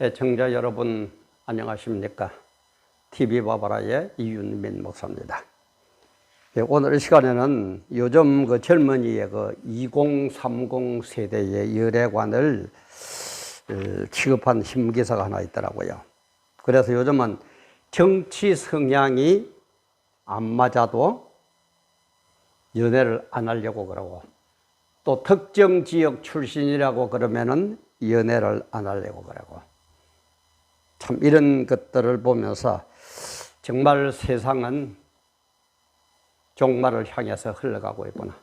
애청자 여러분 안녕하십니까? TV 바바라의 이윤민 목사입니다. 예, 오늘 이 시간에는 요즘 그 젊은이의 그 2030 세대의 열애관을 어, 취급한 신문기사가 하나 있더라고요. 그래서 요즘은 정치 성향이 안 맞아도 연애를 안 하려고 그러고 또 특정 지역 출신이라고 그러면은 연애를 안 하려고 그러고 참 이런 것들을 보면서 정말 세상은 종말을 향해서 흘러가고 있구나.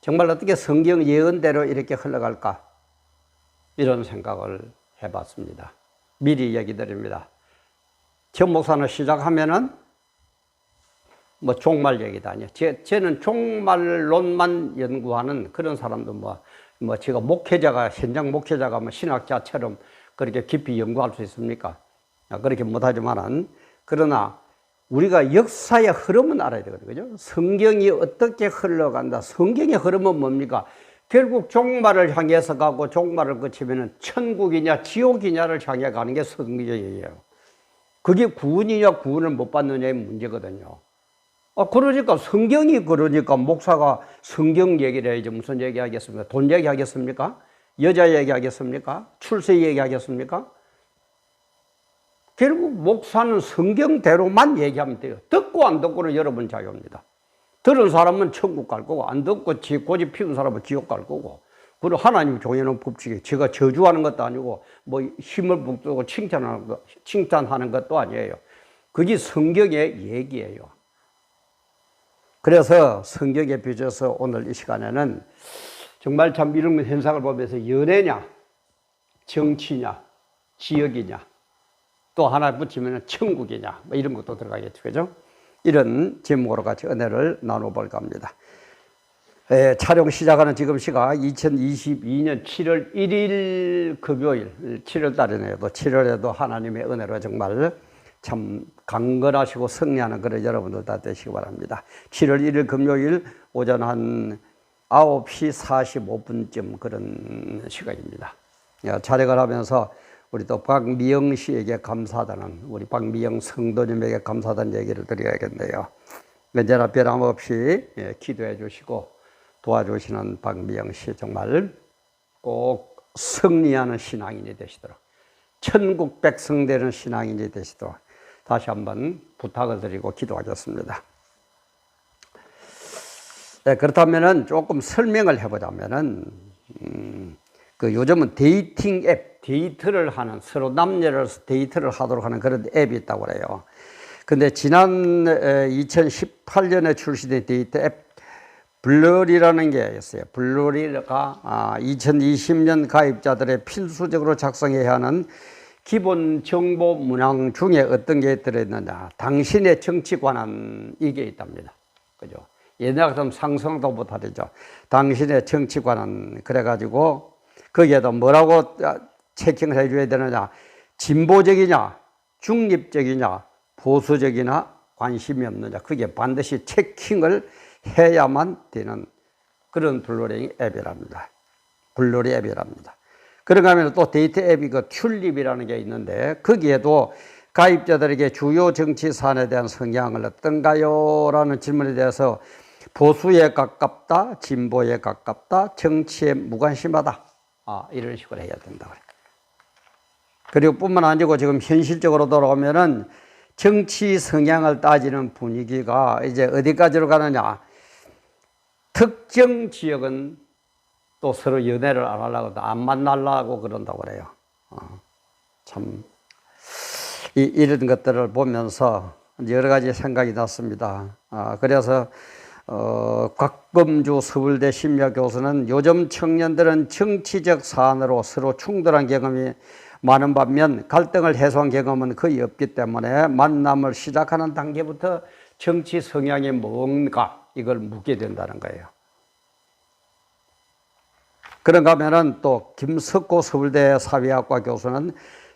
정말 어떻게 성경 예언대로 이렇게 흘러갈까? 이런 생각을 해봤습니다. 미리 얘기 드립니다. 전 목사는 시작하면은 뭐 종말 얘기도 아니에요. 제, 쟤는 종말론만 연구하는 그런 사람도 뭐, 뭐 제가 목회자가, 현장 목회자가 뭐 신학자처럼 그렇게 깊이 연구할 수 있습니까? 아, 그렇게 못하지만은, 그러나 우리가 역사의 흐름은 알아야 되거든요. 그죠? 성경이 어떻게 흘러간다. 성경의 흐름은 뭡니까? 결국 종말을 향해서 가고 종말을 거치면은 천국이냐 지옥이냐를 향해 가는 게 성경이에요. 그게 구원이냐 구원을 못 받느냐의 문제거든요. 아, 그러니까 성경이 그러니까 목사가 성경 얘기를 해야지 무슨 얘기 하겠습니까? 돈 얘기 하겠습니까? 여자 얘기 하겠습니까? 출세 얘기 하겠습니까? 결국 목사는 성경대로만 얘기하면 돼요. 듣고 안 듣고는 여러분 자유입니다. 들은 사람은 천국 갈 거고 안 듣고 지 고집 피운 사람은 지옥 갈 거고 그리고 하나님 정해놓은 법칙에 제가 저주하는 것도 아니고 뭐 힘을 북두고 칭찬하는 것, 칭찬하는 것도 아니에요. 그게 성경의 얘기예요. 그래서 성경에 빚어서 오늘 이 시간에는 정말 참 이런 현상을 보면서 연애냐, 정치냐, 지역이냐, 또 하나 붙이면 천국이냐, 뭐 이런 것도 들어가겠죠. 그죠? 이런 제목으로 같이 은혜를 나눠볼까 합니다. 에, 촬영 시작하는 지금 시각 2022년 7월 1일 금요일, 7월 달이네요. 또 7월에도 하나님의 은혜로 정말 참 강건하시고 승리하는 그런 여러분들 다 되시기 바랍니다. 7월 1일 금요일 오전 한 9시 45분쯤 그런 시간입니다. 야, 촬영을 하면서 우리 또 박미영 씨에게 감사하다는 우리 박미영 성도님에게 감사하다는 얘기를 드려야겠네요. 언제나 변함없이 예, 기도해 주시고 도와주시는 박미영 씨 정말 꼭 승리하는 신앙인이 되시도록 천국 백성 되는 신앙인이 되시도록 다시 한번 부탁을 드리고 기도하겠습니다. 네, 그렇다면은 조금 설명을 해보자면은 음, 그 요즘은 데이팅 앱, 데이트를 하는 서로 남녀를 데이트를 하도록 하는 그런 앱이 있다고 그래요. 근데 지난 2018년에 출시된 데이트 앱 블러리라는 게 있어요. 블러리가 2020년 아, 가입자들의 필수적으로 작성해야 하는 기본 정보 문항 중에 어떤 게 들어있느냐. 당신의 정치 관한 이게 있답니다. 그죠? 옛날 같으면 상상도 못하죠. 당신의 정치 관한. 그래가지고 거기에도 뭐라고 체킹을 해줘야 되느냐. 진보적이냐, 중립적이냐, 보수적이나 관심이 없느냐. 그게 반드시 체킹을 해야만 되는 그런 블루레이 앱이랍니다. 블루리 앱이랍니다. 그런가 하면 또 데이트 앱이 그 튤립이라는 게 있는데 거기에도 가입자들에게 주요 정치 사안에 대한 성향을 어떤가요? 라는 질문에 대해서 보수에 가깝다, 진보에 가깝다, 정치에 무관심하다. 아, 이런 식으로 해야 된다. 그리고 뿐만 아니고 지금 현실적으로 돌아오면은 정치 성향을 따지는 분위기가 이제 어디까지로 가느냐. 특정 지역은 또 서로 연애를 안 하려고 안 만나려고 그런다고 그래요. 어, 참 이, 이런 것들을 보면서 여러 가지 생각이 났습니다. 아, 그래서 어, 곽범주 서울대 심리학 교수는 요즘 청년들은 정치적 사안으로 서로 충돌한 경험이 많은 반면 갈등을 해소한 경험은 거의 없기 때문에 만남을 시작하는 단계부터 정치 성향이 뭔가 이걸 묻게 된다는 거예요. 그런가 하면은 또 김석고 서울대 사회학과 교수는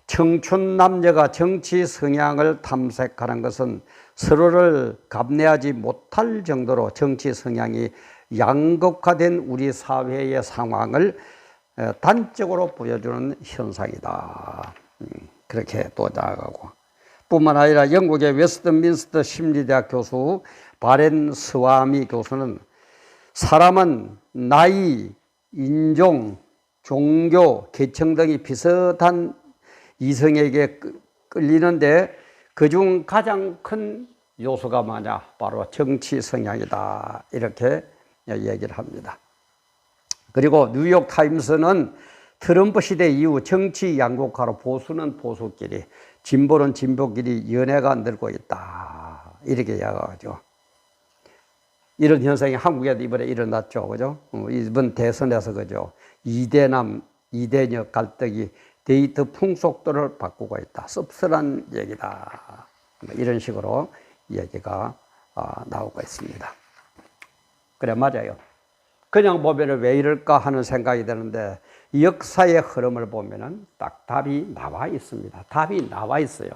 청춘 남녀가 정치 성향을 탐색하는 것은 서로를 감내하지 못할 정도로 정치 성향이 양극화된 우리 사회의 상황을 단적으로 보여주는 현상이다. 음, 그렇게 또 나아가고 뿐만 아니라 영국의 웨스트민스터 심리대학 교수 바렌 스와미 교수는 사람은 나이, 인종, 종교, 계층 등이 비슷한 이성에게 끌- 끌리는데 그중 가장 큰 요소가 뭐냐? 바로 정치 성향이다. 이렇게 얘기를 합니다. 그리고 뉴욕 타임스는 트럼프 시대 이후 정치 양극화로 보수는 보수끼리, 진보는 진보끼리 연애가 늘고 있다. 이렇게 이야기하죠. 이런 현상이 한국에도 이번에 일어났죠. 그죠? 어, 이번 대선에서 그죠? 이대남, 이대녀 갈등이 데이트 풍속도를 바꾸고 있다. 씁쓸한 얘기다. 뭐 이런 식으로 얘기가 아, 나오고 있습니다. 그래, 맞아요. 그냥 보면 왜 이럴까 하는 생각이 드는데 역사의 흐름을 보면은 딱 답이 나와 있습니다. 답이 나와 있어요.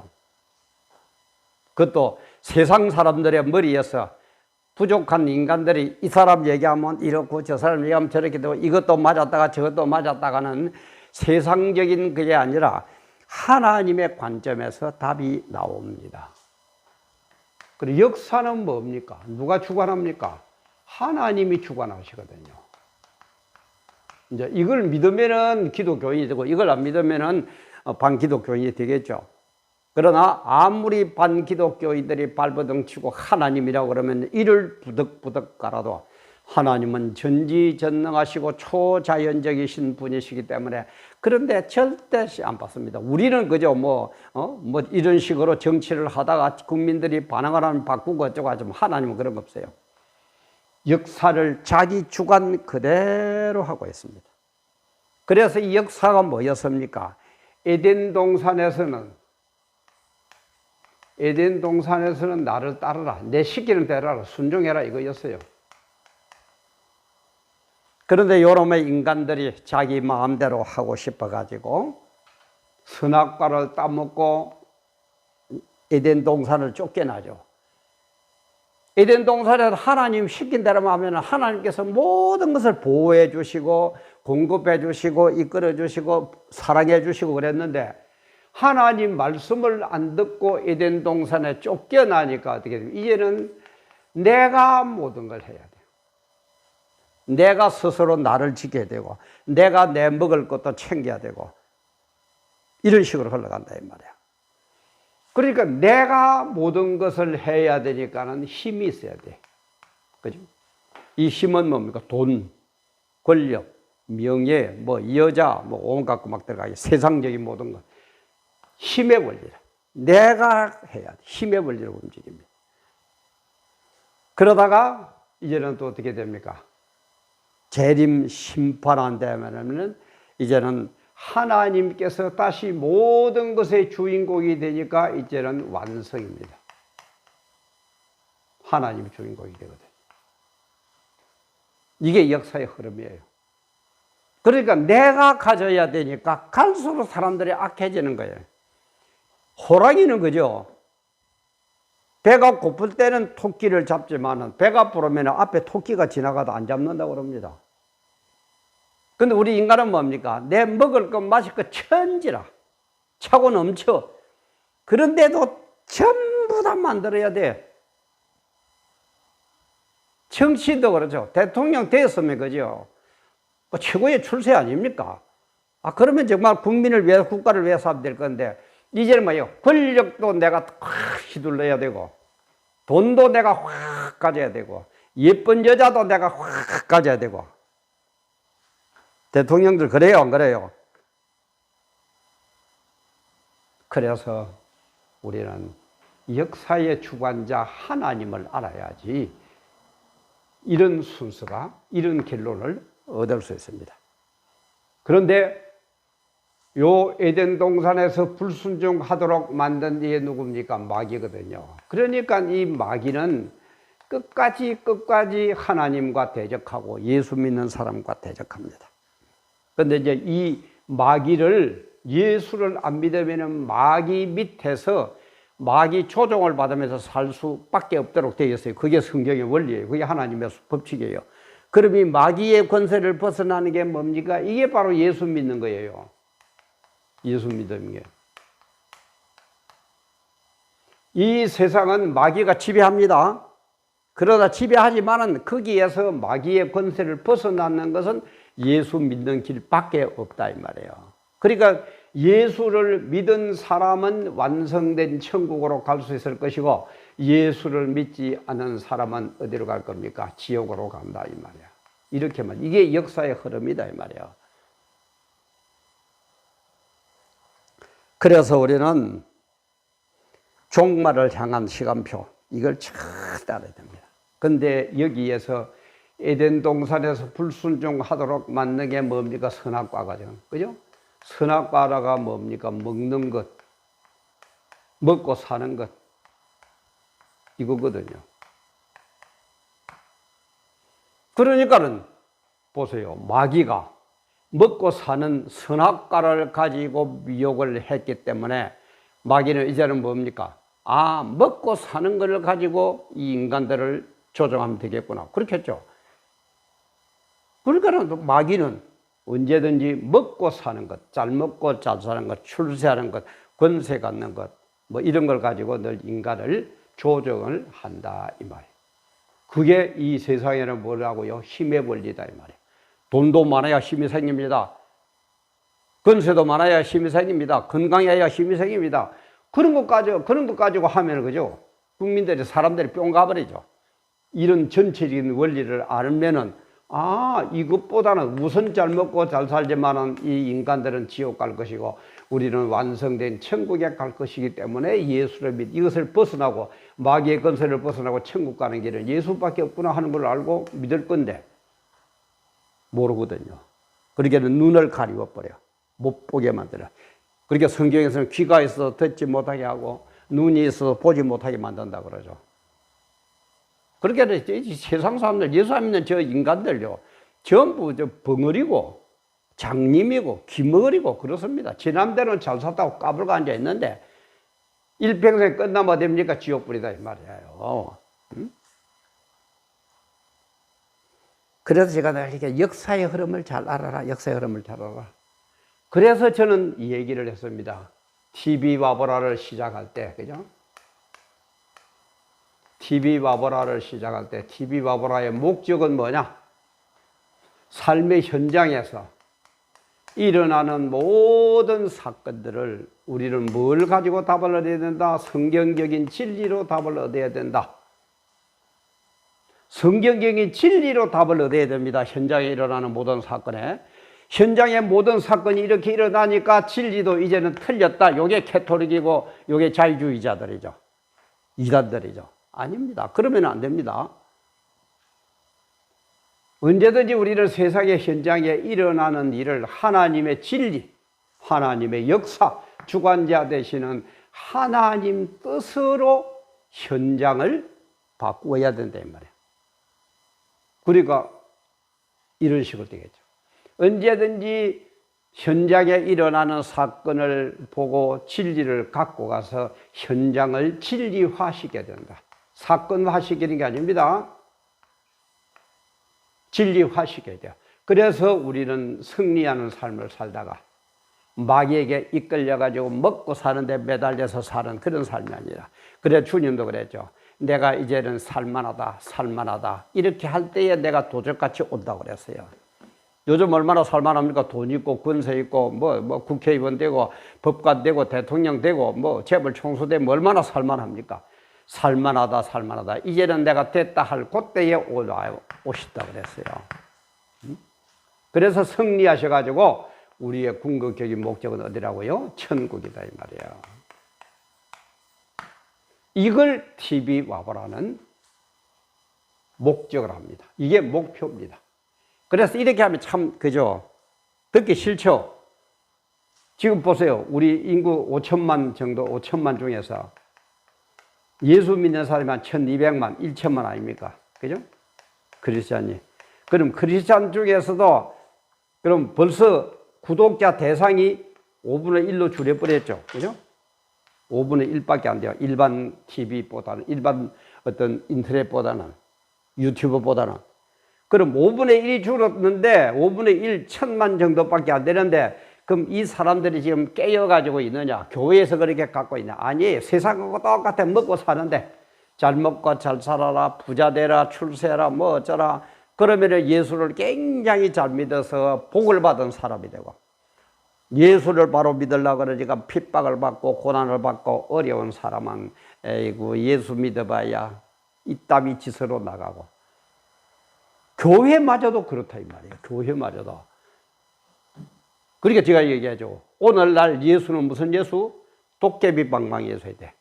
그것도 세상 사람들의 머리에서 부족한 인간들이 이 사람 얘기하면 이렇고 저 사람 얘기하면 저렇게 되고 이것도 맞았다가 저것도 맞았다가는 세상적인 그게 아니라 하나님의 관점에서 답이 나옵니다. 그리고 역사는 뭡니까? 누가 주관합니까? 하나님이 주관하시거든요. 이제 이걸 믿으면은 기독교인이 되고 이걸 안 믿으면은 어, 반기독교인이 되겠죠. 그러나 아무리 반기독교인들이 발버둥 치고 하나님이라고 그러면 이를 부득부득 깔아도 하나님은 전지전능하시고 초자연적이신 분이시기 때문에 그런데 절대 안 받습니다. 우리는 그저 뭐, 어? 뭐 이런 식으로 정치를 하다가 국민들이 반항을 하면 바꾸고 어쩌고 하지만 하나님은 그런 거 없어요. 역사를 자기 주관 그대로 하고 있습니다. 그래서 이 역사가 뭐였습니까? 에덴 동산에서는 에덴 동산에서는 나를 따르라. 내 시키는 대로. 순종해라. 이거였어요. 그런데 요놈의 인간들이 자기 마음대로 하고 싶어가지고 선악과를 따먹고 에덴 동산을 쫓겨나죠. 에덴 동산에서 하나님 시킨 대로만 하면 하나님께서 모든 것을 보호해 주시고 공급해 주시고 이끌어 주시고 사랑해 주시고 그랬는데 하나님 말씀을 안 듣고 에덴 동산에 쫓겨나니까 어떻게 돼요? 이제는 내가 모든 걸 해야 돼요. 내가 스스로 나를 지켜야 되고 내가 내 먹을 것도 챙겨야 되고 이런 식으로 흘러간다 이 말이야. 그러니까 내가 모든 것을 해야 되니까는 힘이 있어야 돼. 그죠? 이 힘은 뭡니까? 돈, 권력, 명예, 뭐 여자, 뭐 온갖 거막 들어가게 세상적인 모든 것. 힘의 원리라. 내가 해야 돼. 힘의 원리로 움직입니다. 그러다가 이제는 또 어떻게 됩니까? 재림 심판한 되면은 이제는 하나님께서 다시 모든 것의 주인공이 되니까 이제는 완성입니다. 하나님이 주인공이 되거든. 이게 역사의 흐름이에요. 그러니까 내가 가져야 되니까 갈수록 사람들이 악해지는 거예요. 호랑이는 그죠? 배가 고플 때는 토끼를 잡지만은 배가 부르면 앞에 토끼가 지나가도 안 잡는다고 그럽니다. 근데 우리 인간은 뭡니까? 내 먹을 것, 마실 것 천지라. 차고 넘쳐. 그런데도 전부 다 만들어야 돼. 정치도 그렇죠. 대통령 됐으면 그죠. 그 최고의 출세 아닙니까? 아, 그러면 정말 국민을 위해서, 국가를 위해서 하면 될 건데, 이제는 뭐예요? 권력도 내가 확 휘둘러야 되고, 돈도 내가 확 가져야 되고, 예쁜 여자도 내가 확 가져야 되고, 대통령들 그래요, 안 그래요? 그래서 우리는 역사의 주관자 하나님을 알아야지 이런 순서가, 이런 결론을 얻을 수 있습니다. 그런데 요 에덴 동산에서 불순종하도록 만든 이게 누굽니까? 마귀거든요. 그러니까 이 마귀는 끝까지 끝까지 하나님과 대적하고 예수 믿는 사람과 대적합니다. 근데 이제 이 마귀를 예수를 안 믿으면은 마귀 밑에서 마귀 조종을 받으면서 살 수밖에 없도록 되어 있어요. 그게 성경의 원리예요. 그게 하나님의 법칙이에요. 그럼 이 마귀의 권세를 벗어나는 게 뭡니까? 이게 바로 예수 믿는 거예요. 예수 믿는 게. 이 세상은 마귀가 지배합니다. 그러다 지배하지만은 거기에서 마귀의 권세를 벗어나는 것은 예수 믿는 길밖에 없다 이 말이에요. 그러니까 예수를 믿은 사람은 완성된 천국으로 갈 수 있을 것이고 예수를 믿지 않은 사람은 어디로 갈 겁니까? 지옥으로 간다 이 말이야. 이렇게만 이게 역사의 흐름이다 이 말이야. 그래서 우리는 종말을 향한 시간표 이걸 잘 따라야 됩니다. 근데 여기에서 에덴 동산에서 불순종하도록 만든 게 뭡니까? 선악과거든. 그죠? 선악과가 뭡니까? 먹는 것, 먹고 사는 것. 이거거든요. 그러니까는 보세요. 마귀가 먹고 사는 선악과를 가지고 미혹을 했기 때문에 마귀는 이제는 뭡니까? 아, 먹고 사는 것을 가지고 이 인간들을 조정하면 되겠구나. 그렇게 했죠. 그러니까는 마귀는 언제든지 먹고 사는 것, 잘 먹고 잘 사는 것, 출세하는 것, 권세 갖는 것, 뭐 이런 걸 가지고 늘 인간을 조정을 한다 이 말이에요. 그게 이 세상에는 뭐라고요? 힘의 원리다 이 말이에요. 돈도 많아야 힘이 생깁니다. 권세도 많아야 힘이 생깁니다. 건강해야 힘이 생깁니다. 그런 것 가지고 그런 것 가지고 하면 그죠? 국민들이 사람들이 뿅 가버리죠. 이런 전체적인 원리를 알면은 아 이것보다는 우선 잘 먹고 잘 살지만은 이 인간들은 지옥 갈 것이고 우리는 완성된 천국에 갈 것이기 때문에 예수를 믿 이것을 벗어나고 마귀의 건설을 벗어나고 천국 가는 길은 예수밖에 없구나 하는 걸 알고 믿을 건데 모르거든요. 그러기에는 눈을 가리워 버려 못 보게 만들어. 그러니까 성경에서는 귀가 있어서 듣지 못하게 하고 눈이 있어서 보지 못하게 만든다 그러죠. 그렇게 세상 사람들 예수 안 믿는 저 인간들요 전부 저 벙어리고 장님이고 기머리고 그렇습니다. 지난대로는 잘 살다고 까불고 앉아 있는데 일평생 끝나면 됩니까 지옥불이다 이 말이에요. 응? 그래서 제가 이렇게 역사의 흐름을 잘 알아라. 역사의 흐름을 잘 알아라. 그래서 저는 이 얘기를 했습니다. TV 와보라를 시작할 때, 그죠? TV 와보라를 시작할 때, TV 와보라의 목적은 뭐냐? 삶의 현장에서 일어나는 모든 사건들을 우리는 뭘 가지고 답을 얻어야 된다? 성경적인 진리로 답을 얻어야 된다. 성경적인 진리로 답을 얻어야 됩니다. 현장에 일어나는 모든 사건에. 현장의 모든 사건이 이렇게 일어나니까 진리도 이제는 틀렸다. 요게 캐토릭이고 요게 자유주의자들이죠. 이단들이죠. 아닙니다. 그러면 안 됩니다. 언제든지 우리는 세상의 현장에 일어나는 일을 하나님의 진리, 하나님의 역사, 주관자 되시는 하나님 뜻으로 현장을 바꾸어야 된다 이 말이에요. 그러니까 이런 식으로 되겠죠. 언제든지 현장에 일어나는 사건을 보고 진리를 갖고 가서 현장을 진리화시켜야 된다. 사건화시키는 게 아닙니다. 진리화시켜야 돼요. 그래서 우리는 승리하는 삶을 살다가 마귀에게 이끌려가지고 먹고 사는데 매달려서 사는 그런 삶이 아니라. 그래 주님도 그랬죠. 내가 이제는 살만하다, 살만하다. 이렇게 할 때에 내가 도적같이 온다고 그랬어요. 요즘 얼마나 살만합니까? 돈 있고, 권세 있고, 뭐, 뭐, 국회의원 되고, 법관 되고, 대통령 되고, 뭐, 재벌 총수 되면 얼마나 살만합니까? 살만하다, 살만하다. 이제는 내가 됐다 할 그때에. 오시다 그랬어요. 그래서 승리하셔가지고, 우리의 궁극적인 목적은 어디라고요? 천국이다, 이 말이에요. 이걸 TV 와보라는 목적을 합니다. 이게 목표입니다. 그래서 이렇게 하면 참, 그죠? 듣기 싫죠? 지금 보세요. 우리 인구 5천만 정도, 5천만 중에서 예수 믿는 사람이 한 1200만, 1천만 아닙니까? 그죠? 크리스찬이. 그럼 크리스찬 중에서도 그럼 벌써 구독자 대상이 5분의 1로 줄여버렸죠. 그죠? 5분의 1밖에 안 돼요. 일반 TV보다는, 일반 어떤 인터넷보다는, 유튜브보다는. 그럼 5분의 1이 줄었는데 5분의 1 천만 정도밖에 안 되는데 그럼 이 사람들이 지금 깨어가지고 있느냐? 교회에서 그렇게 갖고 있냐? 아니, 세상하고 똑같아. 먹고 사는데. 잘 먹고 잘 살아라, 부자 되라, 출세라, 뭐 어쩌라. 그러면 예수를 굉장히 잘 믿어서 복을 받은 사람이 되고. 예수를 바로 믿으려고 그러니까 핍박을 받고 고난을 받고 어려운 사람은 에이구 예수 믿어봐야 이 땀이 지서로 나가고 교회마저도 그렇다 이 말이에요. 교회마저도. 그러니까 제가 얘기하죠. 오늘날 예수는 무슨 예수? 도깨비 방망이 예수야 돼.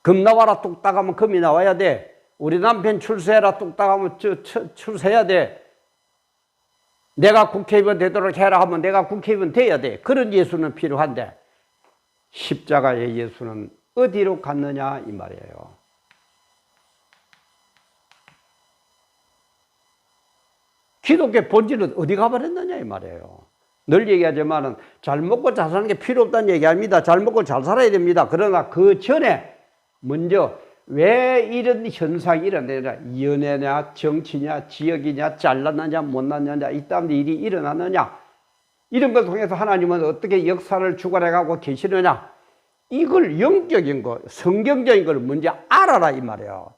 금 나와라 뚝딱 하면 금이 나와야 돼. 우리 남편 출세해라 뚝딱 하면 저, 저, 출세해야 돼. 내가 국회의원 되도록 해라 하면 내가 국회의원 돼야 돼. 그런 예수는 필요한데 십자가의 예수는 어디로 갔느냐 이 말이에요. 기독교 본질은 어디 가버렸느냐 이 말이에요. 늘 얘기하지만은 잘 먹고 잘 사는 게 필요 없다는 얘기합니다. 잘 먹고 잘 살아야 됩니다. 그러나 그 전에 먼저 왜 이런 현상이 일어나냐? 연애냐, 정치냐, 지역이냐, 잘났느냐, 못났느냐, 이딴 일이 일어났느냐? 이런 걸 통해서 하나님은 어떻게 역사를 주관해 가고 계시느냐? 이걸 영적인 거, 성경적인 걸 먼저 알아라 이 말이에요.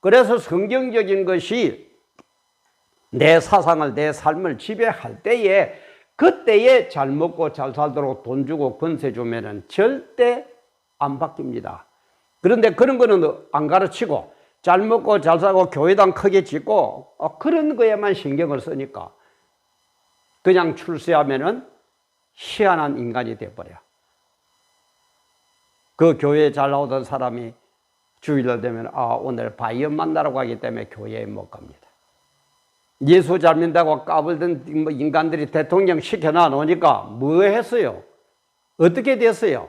그래서 성경적인 것이 내 사상을, 내 삶을 지배할 때에 그때에 잘 먹고 잘 살도록 돈 주고 권세 주면은 절대 안 바뀝니다. 그런데 그런 거는 안 가르치고 잘 먹고 잘 살고 교회당 크게 짓고 어, 그런 거에만 신경을 쓰니까 그냥 출세하면은 희한한 인간이 돼버려. 그 교회에 잘 나오던 사람이 주일날 되면 아 오늘 바이언 만나러 가기 때문에 교회에 못 갑니다. 예수 잘 믿다고 까불던 뭐 인간들이 대통령 시켜놔 놓으니까 뭐 했어요? 어떻게 됐어요?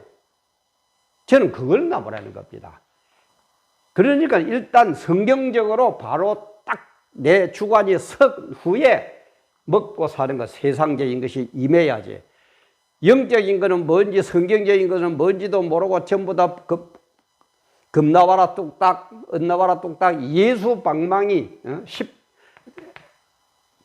저는 그걸 나보라는 겁니다. 그러니까 일단 성경적으로 바로 딱 내 주관이 석 후에 먹고 사는 것, 세상적인 것이 임해야지. 영적인 것은 뭔지, 성경적인 것은 뭔지도 모르고 전부 다 급, 금나와라 뚝딱, 은나와라 뚝딱, 예수 방망이, 어?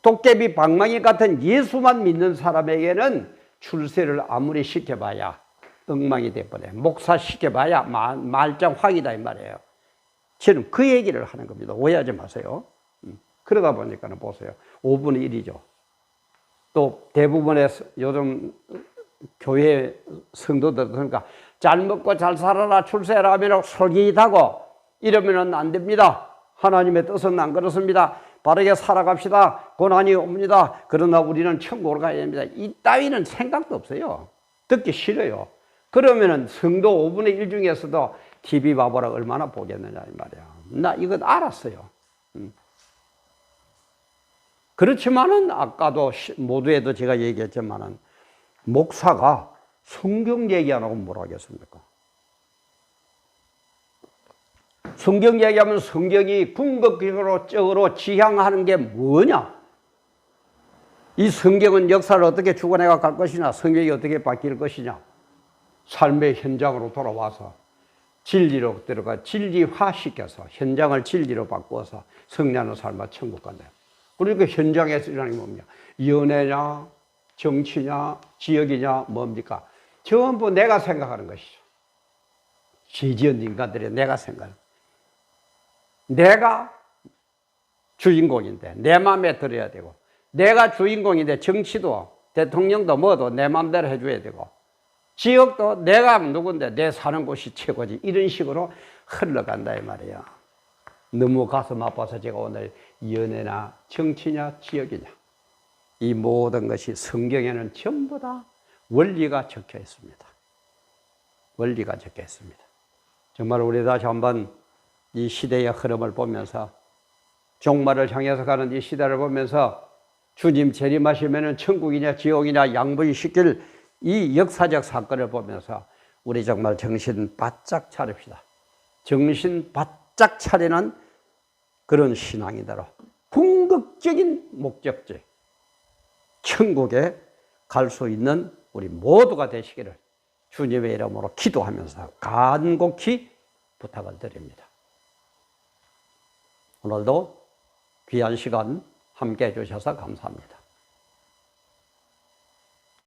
십, 도깨비 방망이 같은 예수만 믿는 사람에게는 출세를 아무리 시켜봐야 엉망이 돼버려요. 목사 시켜봐야 말, 말짱 확이다 이 말이에요. 저는 그 얘기를 하는 겁니다. 오해하지 마세요. 음. 그러다 보니까 보세요. 5분의 1이죠. 또 대부분의 요즘 교회 성도들 그러니까 잘 먹고 잘 살아라 출세라 하면 솔깃하고 이러면 안 됩니다. 하나님의 뜻은 안 그렇습니다. 바르게 살아갑시다. 고난이 옵니다. 그러나 우리는 천국으로 가야 됩니다. 이 따위는 생각도 없어요. 듣기 싫어요. 그러면은 성도 5분의 1 중에서도 TV 봐보라 얼마나 보겠느냐 이 말이야. 나 이건 알았어요. 음. 그렇지만은 아까도 모두에도 제가 얘기했지만은 목사가 성경 얘기 안 하고 뭘 하겠습니까? 성경 얘기하면 성경이 궁극적으로 적으로 지향하는 게 뭐냐? 이 성경은 역사를 어떻게 주관해 갈 것이냐? 성경이 어떻게 바뀔 것이냐? 삶의 현장으로 돌아와서 진리로 들어가 진리화 시켜서 현장을 진리로 바꾸어서 성년을 삶아 천국 간다. 그러니까 현장에서 일어나는 게 뭡니까? 연애냐, 정치냐, 지역이냐, 뭡니까? 전부 내가 생각하는 것이죠. 지지연 인간들이 내가 생각하는 내가 주인공인데 내 마음에 들어야 되고 내가 주인공인데 정치도 대통령도 뭐도 내 마음대로 해줘야 되고 지역도 내가 누군데 내 사는 곳이 최고지 이런 식으로 흘러간다 이 말이야. 너무 가슴 아파서 제가 오늘 연애나 정치냐 지역이냐 이 모든 것이 성경에는 전부 다 원리가 적혀 있습니다. 원리가 적혀 있습니다. 정말 우리 다시 한번 이 시대의 흐름을 보면서 종말을 향해서 가는 이 시대를 보면서 주님 재림하시면 천국이냐 지옥이냐 양보시킬 이 역사적 사건을 보면서 우리 정말 정신 바짝 차립시다. 정신 바짝 차리는 그런 신앙이대로 궁극적인 목적지 천국에 갈 수 있는 우리 모두가 되시기를 주님의 이름으로 기도하면서 간곡히 부탁을 드립니다. 오늘도 귀한 시간 함께 해주셔서 감사합니다.